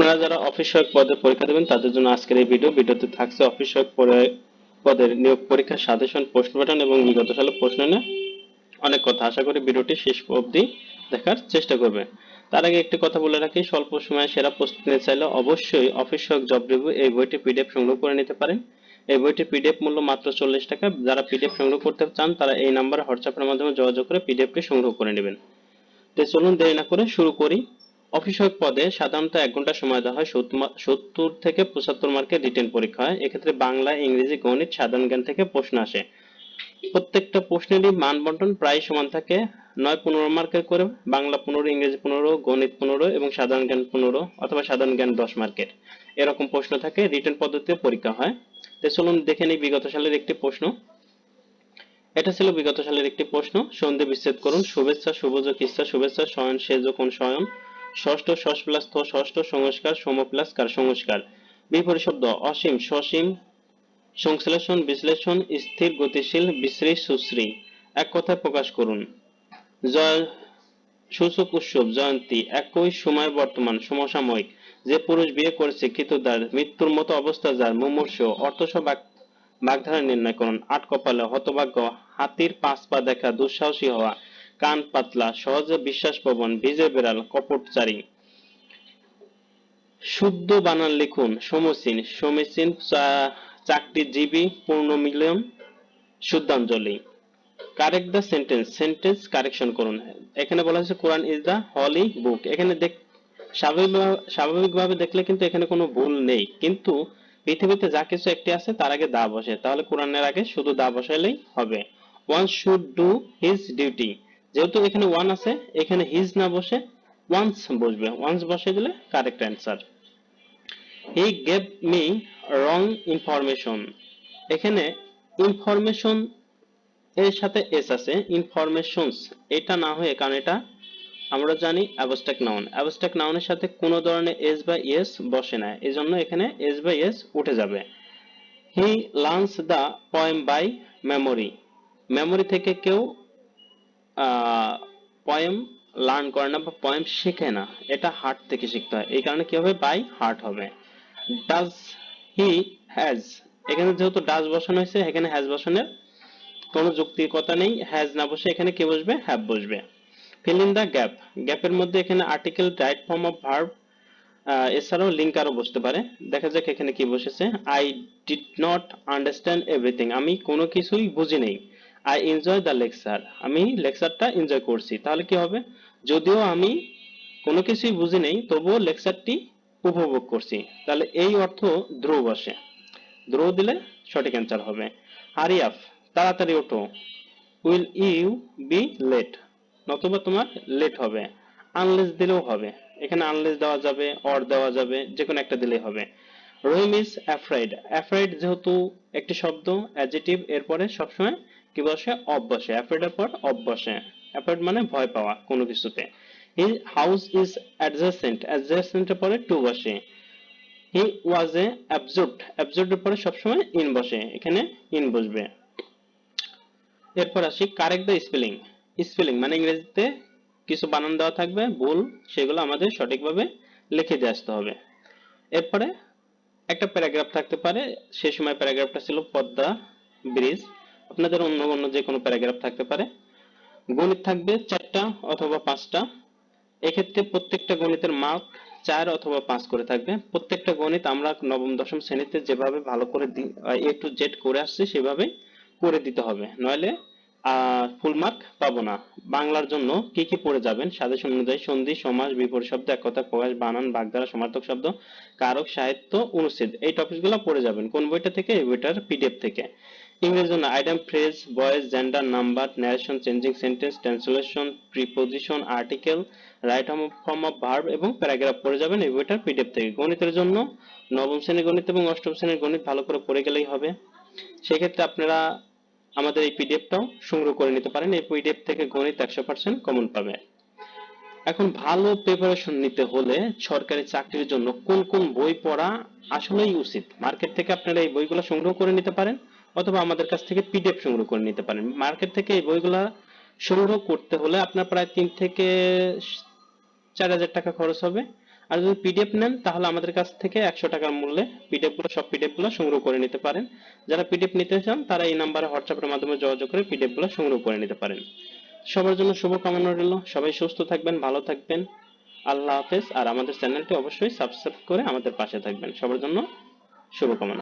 আপনারা যারা অফিস সহায়ক পদের পরীক্ষা দেবেন, তাদের জন্য আজকের এই ভিডিও ভিডিওতে থাকছে অফিস সহায়ক পদের নিয়োগ পরীক্ষার সাজেশন প্রশ্ন প্যাটার্ন এবং বিগত সালের প্রশ্ন নিয়ে অনেক কথা। আশা করি ভিডিওটি শেষ অবধি দেখার চেষ্টা করবে। তার আগে একটি কথা বলে রাখি, স্বল্প সময়ে সেরা প্রস্তুতি নিতে চাইলে অবশ্যই অফিস সহায়ক জব রিভিউ এই বইটি পিডিএফ সংগ্রহ করে নিতে পারেন। এই বইটির পিডিএফ মূল্য মাত্র চল্লিশ টাকা। যারা পিডিএফ সংগ্রহ করতে চান, তারা এই নাম্বারে হোয়াটসঅ্যাপের মাধ্যমে যোগাযোগ করে পিডিএফটি সংগ্রহ করে নেবেন। তো চলুন দেরি না করে শুরু করি। অফিস সহায়ক পদে সাধারণত এক ঘণ্টা সময় দেওয়া হয়, সত্তর থেকে পঁচাত্তর মার্কের রিটেন পরীক্ষা হয়। এক্ষেত্রে বাংলা, ইংরেজি, গণিত, সাধারণ জ্ঞান থেকে প্রশ্ন আসে। প্রত্যেকটা প্রশ্নেরই মান বন্টন প্রায় সমান থাকে। নয় পনেরো মার্কের করে বাংলা পনেরো, ইংরেজি পনেরো, গণিত পনেরো এবং সাধারণ জ্ঞান পনেরো অথবা সাধারণ জ্ঞান দশ মার্কের। এরকম প্রশ্ন থাকে। রিটেন পদ্ধতিতে পরীক্ষা হয়। তো চলুন দেখে নিই বিগত সালের একটি প্রশ্ন। এটা ছিল বিগত সালের একটি প্রশ্ন। সন্ধি বিচ্ছেদ করুন। শুভেচ্ছা শুভযোগ ইচ্ছা শুভেচ্ছা, শয়ন, সেজ, কোন শয়ন? ষষ্ঠ ষষ্ঠ প্লাস থ ষষ্ঠ সংস্কার সম প্লাস কার সংস্কার? বিপরীত শব্দ অসীম, সসীম, সংশ্লেষণ, বিশ্লেষণ, স্থির, গতিশীল, বিশ্রী, সুশ্রী। এক কথায় প্রকাশ করুন। জয়, সূচক উৎসব, জয়ন্তী, একই সময় বর্তমান, সমসাময়িক। যে পুরুষ বিয়ে করেছে কৃতদার মৃত্যুর মতো অবস্থা, যার মুমূর্ষ অর্থসহ বাক- বাগধারা নির্ণয় করুন। আট কপালে হতভাগ্য, হাতির পাঁচ পা দেখা, দুঃসাহসী হওয়া কান পাতলা সহজে বিশ্বাস প্রবণ ভিজে বেড়াল কপটচারী শুদ্ধ বানান লিখুন, সমসীন। সমীচীন পূর্ণ মিলন শুদ্ধাঞ্জলি। Correct the sentence sentence correction করুন। এখানে বলা হয়েছে কোরআন ইজ দ্য হলি বুক এখানে দেখ স্বাভাবিকভাবে স্বাভাবিকভাবে দেখলে কিন্তু এখানে কোনো ভুল নেই। কিন্তু পৃথিবীতে যা কিছু একটি আছে, তার আগে দা বসে। তাহলে কোরআনের আগে শুধু দা বসাইলেই হবে। One should do his duty যেহেতু এখানে ওয়ান আছে, এখানে হিজ না বসে ওয়ান্স বসবে। ওয়ান্স বসে দিলে correct answer he gave me wrong information এখানে ইনফরমেশন এর সাথে এস আছে। ইনফরমেশনস এটা না হয়ে কারণ এটা আমরা জানি অ্যাবস্ট্রাক্ট নাউন অ্যাবস্ট্রাক্ট নাউনের সাথে কোনো ধরনের এস বা এস বসে না। এই জন্য এখানে এস বা এস উঠে যাবে। He learns the poem by memory memory থেকে কেউ পয়েম লার্ন করে না বা পয়েম শেখে না, এটা হার্ট থেকে শিখতে হয়। এই কারণে কি হবে? বাই হার্ট হবে। ডাজ হি হ্যাজ এখানে যেহেতু ডাজ বসানো হয়েছে, এখানে হ্যাজ বসানোর কোনো যুক্তিকতা নেই। হ্যাজ না বসে এখানে কি বসবে? হ্যাভ বসবে। ফিল ইন দ্য গ্যাপ গ্যাপের মধ্যে এখানে article right form of verb এছাড়াও লিঙ্ক আরও বসতে পারে। দেখা যাক এখানে কি বসেছে। I did not understand everything আমি কোনো কিছুই বুঝি নেই আই এনজয় দ্য লেকচার আমি লেকচারটা এনজয় করছি। তাহলে কি হবে? যদিও আমি কোনো কিছুই বুঝি নেই, তবুও লেকচারটি উপভোগ করছি। তাহলে এই অর্থ ধ্রুব বসে। ধ্রুব দিলে সঠিক অ্যান্সার হবে। আপ তাড়াতাড়ি ওঠো। উইল ইউ বি লেট নতুবা তোমার লেট হবে। আনলেস দিলেও হবে। এখানে আনলেস দেওয়া যাবে অর দেওয়া যাবে যে কোনো একটা দিলেই হবে। রহিম ইজ অ্যাফ্রাইড অ্যাফ্রাইড যেহেতু একটি শব্দ অ্যাডজেটিভ এরপরে সবসময় কি বসে? অফ বসে অ্যাফ্রাইড এর পর অফ বসে অ্যাফ্রাইড মানে ভয় পাওয়া কোনো কিছুতে। His house is adjacent adjacent এর পরে টু বসে। হি ওয়াজ এ অ্যাবজর্ড এর পরে সবসময় ইন বসে। এখানে ইন বসবে। এরপর আসি কারেক্ট দ্য স্পেলিং স্পেলিং মানে ইংরেজিতে কিছু বানান দেওয়া থাকবে, ভুল, সেগুলো আমাদের সঠিকভাবে লিখে দিয়ে আসতে হবে। এরপরে একটা প্যারাগ্রাফ থাকতে পারে। সে সময় প্যারাগ্রাফটা ছিল পদ্মা ব্রিজ। আপনাদের অন্য অন্য যে কোনো প্যারাগ্রাফ থাকতে পারে। গণিত থাকবে চারটা অথবা পাঁচটা। এক্ষেত্রে প্রত্যেকটা গণিতের মার্ক চার অথবা পাঁচ করে থাকবে। প্রত্যেকটা গণিত আমরা নবম, দশম শ্রেণীতে যেভাবে ভালো করে এ টু জেড করে আসছি সেভাবে করে দিতে হবে। নইলে ফুল মার্ক পাবো না। বাংলার জন্য কি কি পড়ে যাবেন? সাজেশন অনুযায়ী সন্ধি, সমাস, বিপরীত শব্দ, এক কথা, প্রকাশ, বানান, বাগধারা, সমার্থক শব্দ, কারক, সাহিত্য, অনুচ্ছেদ। এই টপিকগুলো পড়ে যাবেন। কোন বইটা থেকে? এই বইটার পিডিএফ থেকে। ইংরেজি জন্য item phrase voice gender number narration changing sentence translation preposition article right form of verb এবং প্যারাগ্রাফ পড়ে যাবেন এই বইটার পিডিএফ থেকে। গণিতের জন্য নবম শ্রেণির গণিত এবং অষ্টম শ্রেণির গণিত ভালো করে পড়ে গেলেই হবে। সেক্ষেত্রে আপনারা আমাদের এই পিডিএফটাও সংগ্রহ করে নিতে পারেন। এই পিডিএফ থেকে গণিত একশো পার্সেন্ট কমন পাবে। এখন ভালো প্রিপারেশন নিতে হলে সরকারি চাকরির জন্য কোন কোন বই পড়া আসলেই উচিত? মার্কেট থেকে আপনারা এই বইগুলো সংগ্রহ করে নিতে পারেন অথবা আমাদের কাছ থেকে পিডিএফ সংগ্রহ করে নিতে পারেন। মার্কেট থেকে এই বইগুলা সংগ্রহ করতে হলে আপনার প্রায় তিন থেকে চার হাজার টাকা খরচ হবে। আর যদি পিডিএফ নেন, তাহলে আমাদের কাছ থেকে একশো টাকার মূল্যে পিডিএফগুলো, সব পিডিএফগুলো সংগ্রহ করে নিতে পারেন। যারা পিডিএফ নিতে চান, তারা এই নাম্বারে হোয়াটসঅ্যাপের মাধ্যমে যোগাযোগ করে পিডিএফগুলো সংগ্রহ করে নিতে পারেন। সবার জন্য শুভকামনা রইল। সবাই সুস্থ থাকবেন, ভালো থাকবেন। আল্লাহ হাফেজ। আর আমাদের চ্যানেলটি অবশ্যই সাবস্ক্রাইব করে আমাদের পাশে থাকবেন। সবার জন্য শুভকামনা।